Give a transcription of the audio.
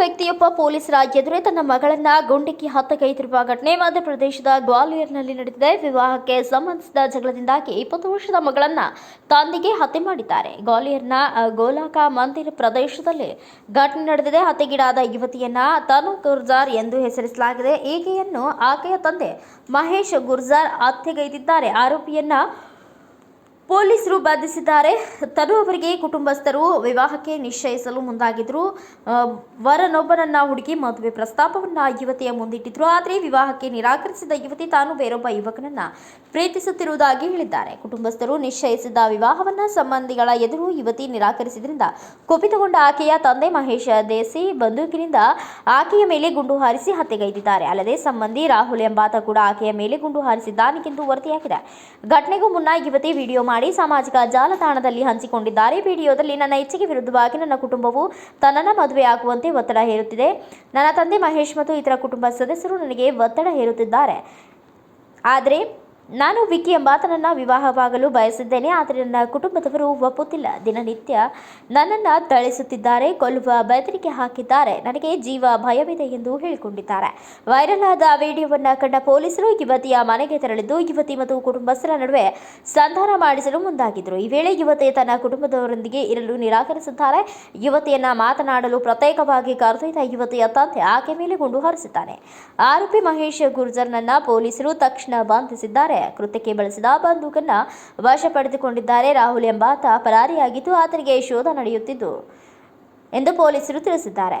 ವ್ಯಕ್ತಿಯೊಬ್ಬ ಪೊಲೀಸರ ಎದುರೇ ತನ್ನ ಮಗಳನ್ನ ಗುಂಡಿಕ್ಕಿ ಹತ್ಯೆಗೈದಿರುವ ಘಟನೆ ಮಧ್ಯಪ್ರದೇಶದ ಗ್ವಾಲಿಯರ್ನಲ್ಲಿ ನಡೆದಿದೆ. ವಿವಾಹಕ್ಕೆ ಸಂಬಂಧಿಸಿದ ಜಗಳದಿಂದಾಗಿ ಇಪ್ಪತ್ತು ವರ್ಷದ ಮಗಳನ್ನ ತಂದೆಗೆ ಹತ್ಯೆ ಮಾಡಿದ್ದಾರೆ. ಗ್ವಾಲಿಯರ್ನ ಗೋಲಾಕ ಮಂದಿರ ಪ್ರದೇಶದಲ್ಲಿ ಘಟನೆ ನಡೆದಿದೆ. ಹತ್ಯೆಗೀಡಾದ ಯುವತಿಯನ್ನ ತನು ಗುರ್ಜಾರ್ ಎಂದು ಹೆಸರಿಸಲಾಗಿದೆ. ಈಕೆಯನ್ನು ಆಕೆಯ ತಂದೆ ಮಹೇಶ್ ಗುರ್ಜಾರ್ ಹತ್ಯೆಗೈದಿದ್ದಾರೆ. ಆರೋಪಿಯನ್ನ ಪೊಲೀಸರು ಬಂಧಿಸಿದ್ದಾರೆ. ತನು ಅವರಿಗೆ ಕುಟುಂಬಸ್ಥರು ವಿವಾಹಕ್ಕೆ ನಿಶ್ಚಯಿಸಲು ಮುಂದಾಗಿದ್ರು. ವರನೊಬ್ಬನನ್ನ ಹುಡುಗಿ ಮದುವೆ ಪ್ರಸ್ತಾಪವನ್ನ ಯುವತಿಯ ಮುಂದಿಟ್ಟಿದ್ರು. ಆದರೆ ವಿವಾಹಕ್ಕೆ ನಿರಾಕರಿಸಿದ ಯುವತಿ ತಾನು ಬೇರೊಬ್ಬ ಯುವಕನನ್ನ ಪ್ರೀತಿಸುತ್ತಿರುವುದಾಗಿ ಹೇಳಿದ್ದಾರೆ. ಕುಟುಂಬಸ್ಥರು ನಿಶ್ಚಯಿಸಿದ ವಿವಾಹವನ್ನ ಸಂಬಂಧಿಗಳ ಎದುರು ಯುವತಿ ನಿರಾಕರಿಸಿದ್ರಿಂದ ಕುಪಿತಗೊಂಡ ಆಕೆಯ ತಂದೆ ಮಹೇಶ್ ದೇಸಿ ಬಂದೂಕಿನಿಂದ ಆಕೆಯ ಮೇಲೆ ಗುಂಡು ಹಾರಿಸಿ ಹತ್ಯೆಗೈದಿದ್ದಾರೆ. ಅಲ್ಲದೆ ಸಂಬಂಧಿ ರಾಹುಲ್ ಎಂಬಾತ ಕೂಡ ಆಕೆಯ ಮೇಲೆ ಗುಂಡು ಹಾರಿಸಿದ್ದಾನೆಂದು ವರದಿಯಾಗಿದೆ. ಘಟನೆಗೂ ಮುನ್ನ ಯುವತಿ ವಿಡಿಯೋ ಮಾಡಿ ಸಾಮಾಜಿಕ ಜಾಲತಾಣದಲ್ಲಿ ಹಂಚಿಕೊಂಡಿದ್ದಾರೆ. ವಿಡಿಯೋದಲ್ಲಿ ನನ್ನ ಇಚ್ಛೆಗೆ ವಿರುದ್ಧವಾಗಿ ನನ್ನ ಕುಟುಂಬವು ತನ್ನನ್ನು ಮದುವೆಯಾಗುವಂತೆ ಒತ್ತಡ ಹೇರುತ್ತಿದೆ. ನನ್ನ ತಂದೆ ಮಹೇಶ್ ಮತ್ತು ಇತರ ಕುಟುಂಬ ಸದಸ್ಯರು ನನಗೆ ಒತ್ತಡ ಹೇರುತ್ತಿದ್ದಾರೆ. ಆದರೆ ನಾನು ವಿಕ್ಕಿ ಎಂಬಾತನನ್ನು ವಿವಾಹವಾಗಲು ಬಯಸಿದ್ದೇನೆ, ಆದರೆ ನನ್ನ ಕುಟುಂಬದವರು ಒಪ್ಪುತ್ತಿಲ್ಲ. ದಿನನಿತ್ಯ ನನ್ನನ್ನು ಥಳಿಸುತ್ತಿದ್ದಾರೆ, ಕೊಲ್ಲುವ ಬೆದರಿಕೆ ಹಾಕಿದ್ದಾರೆ. ನನಗೆ ಜೀವ ಭಯವಿದೆ ಎಂದು ಹೇಳಿಕೊಂಡಿದ್ದಾರೆ. ವೈರಲ್ ಆದ ವಿಡಿಯೋವನ್ನು ಕಂಡ ಪೊಲೀಸರು ಯುವತಿಯ ಮನೆಗೆ ತೆರಳಿದ್ದು, ಯುವತಿ ಮತ್ತು ಕುಟುಂಬಸ್ಥರ ನಡುವೆ ಸಂಧಾನ ಮಾಡಿಸಲು ಮುಂದಾಗಿದ್ದರು. ಈ ವೇಳೆ ಯುವತಿ ತನ್ನ ಕುಟುಂಬದವರೊಂದಿಗೆ ಇರಲು ನಿರಾಕರಿಸುತ್ತಾರೆ. ಯುವತಿಯನ್ನ ಮಾತನಾಡಲು ಪ್ರತ್ಯೇಕವಾಗಿ ಕರೆದೊಯ್ದ ಯುವತಿಯ ತಂದೆ ಆಕೆ ಮೇಲೆ ಗುಂಡು ಹಾರಿಸಿದ್ದಾನೆ. ಆರೋಪಿ ಮಹೇಶ್ ಗುರ್ಜರ್ನನ್ನ ಪೊಲೀಸರು ತಕ್ಷಣ ಬಂಧಿಸಿದ್ದಾರೆ. ಕೃತ್ಯಕ್ಕೆ ಬಳಸಿದ ಬಂದೂಕನ್ನು ವಶ ಪಡೆದುಕೊಂಡಿದ್ದಾರೆ ರಾಹುಲ್ ಎಂಬಾತ ಪರಾರಿಯಾಗಿದ್ದು ಆತನಿಗೆ ಶೋಧ ನಡೆಯುತ್ತಿದ್ದು ಎಂದು ಪೊಲೀಸರು ತಿಳಿಸಿದ್ದಾರೆ.